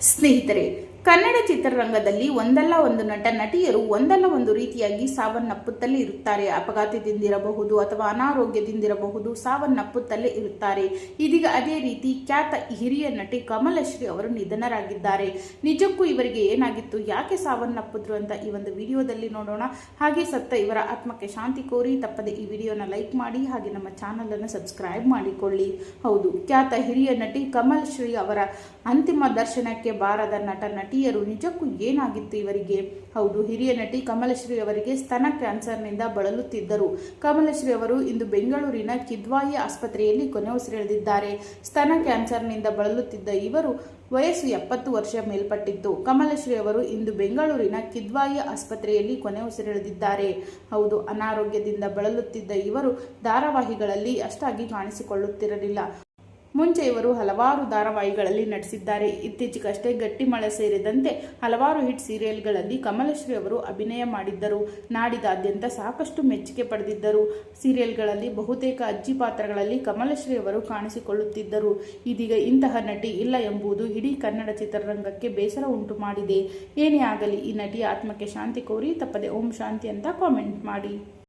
ಸ್ನೇಹಿತರೆ ಕನ್ನಡ ಚಿತ್ರರಂಗದಲ್ಲಿ ಒಂದಲ್ಲ ಒಂದು ನಟ ನಟಿಯರು ಒಂದಲ್ಲ ಒಂದು ರೀತಿಯಾಗಿ ಸಾವನ್ನಪ್ಪುತ್ತಲೇ ಇರುತ್ತಾರೆ. ಅಪಘಾತದಿಂದಿರಬಹುದು ಅಥವಾ ಅನಾರೋಗ್ಯದಿಂದಿರಬಹುದು ಸಾವನ್ನಪ್ಪುತ್ತಲೇ ಇರುತ್ತಾರೆ. ಇದೀಗ ಅದೇ ರೀತಿ ಖ್ಯಾತ ಹಿರಿಯ ನಟಿ ಕಮಲಶ್ರೀ ಅವರು ನಿಧನರಾಗಿದ್ದಾರೆ. ನಿಜಕ್ಕೂ ಇವರಿಗೆ ಏನಾಗಿತ್ತು? ಯಾಕೆ ಸಾವನ್ನಪ್ಪಿದ್ರು ಅಂತ ಈ ಒಂದು ವಿಡಿಯೋದಲ್ಲಿ ನೋಡೋಣ. ಹಾಗೆ ಸತ್ತ ಇವರ ಆತ್ಮಕ್ಕೆ ಶಾಂತಿ ಕೋರಿ ತಪ್ಪದೆ ಈ ವಿಡಿಯೋನ ಲೈಕ್ ಮಾಡಿ ಹಾಗೆ ನಮ್ಮ ಚಾನಲ್ ಅನ್ನು ಸಬ್ಸ್ಕ್ರೈಬ್ ಮಾಡಿಕೊಳ್ಳಿ. ಹೌದು, ಖ್ಯಾತ ಹಿರಿಯ ನಟಿ ಕಮಲ್ ಶ್ರೀ ಅವರ ಅಂತಿಮ ದರ್ಶನಕ್ಕೆ ಬಾರದ ನಟ ನಟಿಯರು ನಿಜಕ್ಕೂ ಏನಾಗಿತ್ತು ಇವರಿಗೆ? ಹೌದು, ಹಿರಿಯ ನಟಿ ಕಮಲಶ್ರೀ ಅವರಿಗೆ ಸ್ತನ ಕ್ಯಾನ್ಸರ್ನಿಂದ ಬಳಲುತ್ತಿದ್ದರು. ಕಮಲಶ್ರೀ ಅವರು ಇಂದು ಬೆಂಗಳೂರಿನ ಕಿದ್ವಾಯಿ ಆಸ್ಪತ್ರೆಯಲ್ಲಿ ಕೊನೆ ಉಸಿರೆಳೆದಿದ್ದಾರೆ ಸ್ತನ ಕ್ಯಾನ್ಸರ್ನಿಂದ ಬಳಲುತ್ತಿದ್ದ ಇವರು ವಯಸ್ಸು ಎಪ್ಪತ್ತು ವರ್ಷ ಮೇಲ್ಪಟ್ಟಿತ್ತು. ಕಮಲಶ್ರೀ ಅವರು ಇಂದು ಬೆಂಗಳೂರಿನ ಕಿದ್ವಾಯಿ ಆಸ್ಪತ್ರೆಯಲ್ಲಿ ಕೊನೆ ಉಸಿರೆಳೆದಿದ್ದಾರೆ ಹೌದು, ಅನಾರೋಗ್ಯದಿಂದ ಬಳಲುತ್ತಿದ್ದ ಇವರು ಧಾರಾವಾಹಿಗಳಲ್ಲಿ ಅಷ್ಟಾಗಿ ಕಾಣಿಸಿಕೊಳ್ಳುತ್ತಿರಲಿಲ್ಲ. ಮುಂಚೆ ಇವರು ಹಲವಾರು ಧಾರಾವಾಹಿಗಳಲ್ಲಿ ನಟಿಸಿದ್ದಾರೆ. ಇತ್ತೀಚೆಗಷ್ಟೇ ಗಟ್ಟಿ ಮಳೆ ಸೇರಿದಂತೆ ಹಲವಾರು ಹಿಟ್ ಸೀರಿಯಲ್ಗಳಲ್ಲಿ ಕಮಲಶ್ರೀ ಅವರು ಅಭಿನಯ ಮಾಡಿದ್ದರು. ನಾಡಿದಾದ್ಯಂತ ಸಾಕಷ್ಟು ಮೆಚ್ಚುಗೆ ಪಡೆದಿದ್ದರು. ಸೀರಿಯಲ್ಗಳಲ್ಲಿ ಬಹುತೇಕ ಅಜ್ಜಿ ಪಾತ್ರಗಳಲ್ಲಿ ಕಮಲಶ್ರೀ ಅವರು ಕಾಣಿಸಿಕೊಳ್ಳುತ್ತಿದ್ದರು. ಇದೀಗ ಇಂತಹ ನಟಿ ಇಲ್ಲ ಎಂಬುದು ಇಡೀ ಕನ್ನಡ ಚಿತ್ರರಂಗಕ್ಕೆ ಬೇಸರ ಉಂಟು ಮಾಡಿದೆ. ಏನೇ ಆಗಲಿ, ಈ ನಟಿಯ ಆತ್ಮಕ್ಕೆ ಶಾಂತಿ ಕೋರಿ, ತಪ್ಪದೆ ಓಂ ಶಾಂತಿ ಅಂತ ಕಾಮೆಂಟ್ ಮಾಡಿ.